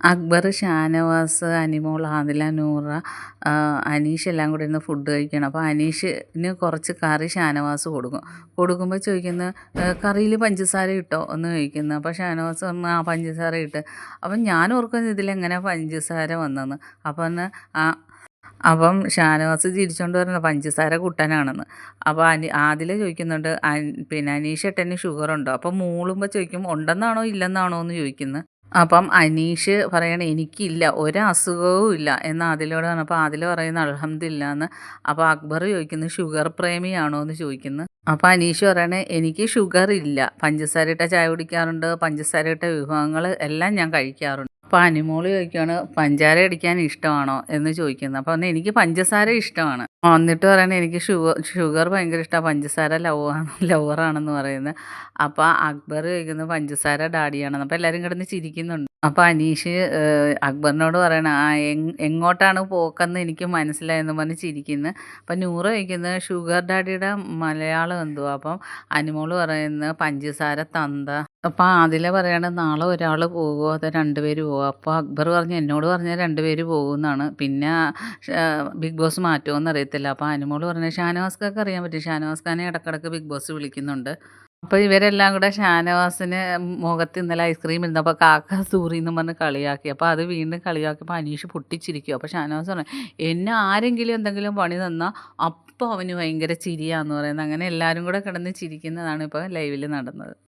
അക്ബർ ഷാനവാസ് അനിമോൾ ആദില നൂറ അനീഷ് എല്ലാം കൂടി ഇരുന്ന് ഫുഡ് കഴിക്കണം. അപ്പോൾ അനീഷിന് കുറച്ച് കറി ഷാനവാസ് കൊടുക്കും. കൊടുക്കുമ്പോൾ ചോദിക്കുന്നു കറിയിൽ പഞ്ചസാര ഇട്ടോ? എന്ന് ചോദിക്കുന്നു. അപ്പോൾ ഷാനവാസ് പറഞ്ഞു ആ പഞ്ചസാര ഇട്ട്. അപ്പം ഞാൻ ഓർക്കുന്നത് ഇതിലെങ്ങനെ പഞ്ചസാര വന്നെന്ന്? അപ്പം ആ അപ്പം ഷാനവാസ് ചിരിച്ചോണ്ട് പറഞ്ഞു പഞ്ചസാര കൂട്ടാനാണെന്ന്. അപ്പോൾ അനി ആദില ചോദിക്കുന്നുണ്ട് പിന്നെ അനീഷ് ഏട്ടന് ഷുഗർ ഉണ്ടോ അപ്പം മൂളുമ്പോൾ ചോദിക്കും ഉണ്ടെന്നാണോ ഇല്ലെന്നാണോ? എന്ന് ചോദിക്കുന്നു. അപ്പം അനീഷ് പറയണ എനിക്കില്ല ഒരു അസുഖവും ഇല്ല. എന്ന് ആദിലയോട് പറഞ്ഞപ്പോൾ അതിൽ പറയുന്ന അലഹമില്ല എന്ന്. അപ്പോൾ അക്ബർ ചോദിക്കുന്നു ഷുഗർ പ്രേമിയാണോ? എന്ന് ചോദിക്കുന്നു. അപ്പോൾ അനീഷ് പറയണേ എനിക്ക് ഷുഗർ ഇല്ല. പഞ്ചസാര ഇട്ട ചായ കുടിക്കാറുണ്ട്. പഞ്ചസാര ഇട്ട വിഭവങ്ങൾ എല്ലാം ഞാൻ കഴിക്കാറുണ്ട്. അപ്പോൾ അനിമോൾ ചോദിക്കുകയാണ് പഞ്ചാര അടിക്കാൻ ഇഷ്ടമാണോ? എന്ന് ചോദിക്കുന്നത് അപ്പോൾ എനിക്ക് പഞ്ചസാര ഇഷ്ടമാണ്. എന്നിട്ട് പറയുന്നത് എനിക്ക് ഷുഗർ ഷുഗർ ഭയങ്കര ഇഷ്ടമാണ് പഞ്ചസാര ലവാണ് ലവറാണെന്ന് പറയുന്നത്. അപ്പോൾ അക്ബർ ചോദിക്കുന്നത് പഞ്ചസാര ഡാഡിയാണെന്ന്. അപ്പോൾ എല്ലാവരും കിടന്ന് ചിരിക്കുന്നുണ്ട്. അപ്പോൾ അനീഷ് അക്ബറിനോട് പറയണ ആ എങ്ങോട്ടാണ് പോക്കെന്ന് എനിക്ക് മനസ്സിലായെന്ന് പറഞ്ഞ് ചിരിക്കുന്നത് അപ്പം നൂറ് ചോദിക്കുന്നത് ഷുഗർ ഡാഡിയുടെ മലയാളം എന്തുവാ? അപ്പം അനിമോൾ പറയുന്നത് പഞ്ചസാര തന്ത. അപ്പം അതിലെ പറയണത് നാളെ ഒരാൾ പോകുമോ അതോ രണ്ടുപേര് പോകുമോ അപ്പോൾ അക്ബർ പറഞ്ഞു എന്നോട് പറഞ്ഞാൽ രണ്ടുപേര് പോകുമെന്നാണ് പിന്നെ ബിഗ് ബോസ് മാറ്റുമോ എന്നറിയത്തില്ല അപ്പോൾ അനുമോൾ പറഞ്ഞു ഷാനവാസ്ക്കൊക്കെ അറിയാൻ പറ്റും. ഷാനവാസ് ഖാനെ ഇടക്കിടക്ക് ബിഗ് ബോസ് വിളിക്കുന്നുണ്ട്. അപ്പോൾ ഇവരെല്ലാം കൂടെ ഷാനവാസിന് മുഖത്ത് ഇന്നലെ ഐസ്ക്രീം ഇരുന്നപ്പോൾ കാക്ക സൂറി വന്ന് കളിയാക്കി. അപ്പോൾ അത് വീണ്ടും കളിയാക്കിയപ്പോൾ അനീഷ് പൊട്ടിച്ചിരിക്കും അപ്പോൾ ഷാനവാസ് പറഞ്ഞു എന്നെ ആരെങ്കിലും എന്തെങ്കിലും പണി തന്നാൽ അപ്പോൾ അവന് ഭയങ്കര ചിരിയാന്ന് പറയുന്നത് അങ്ങനെ എല്ലാവരും കൂടെ കിടന്ന് ചിരിക്കുന്നതാണ് ഇപ്പോൾ ലൈവിൽ നടന്നത്.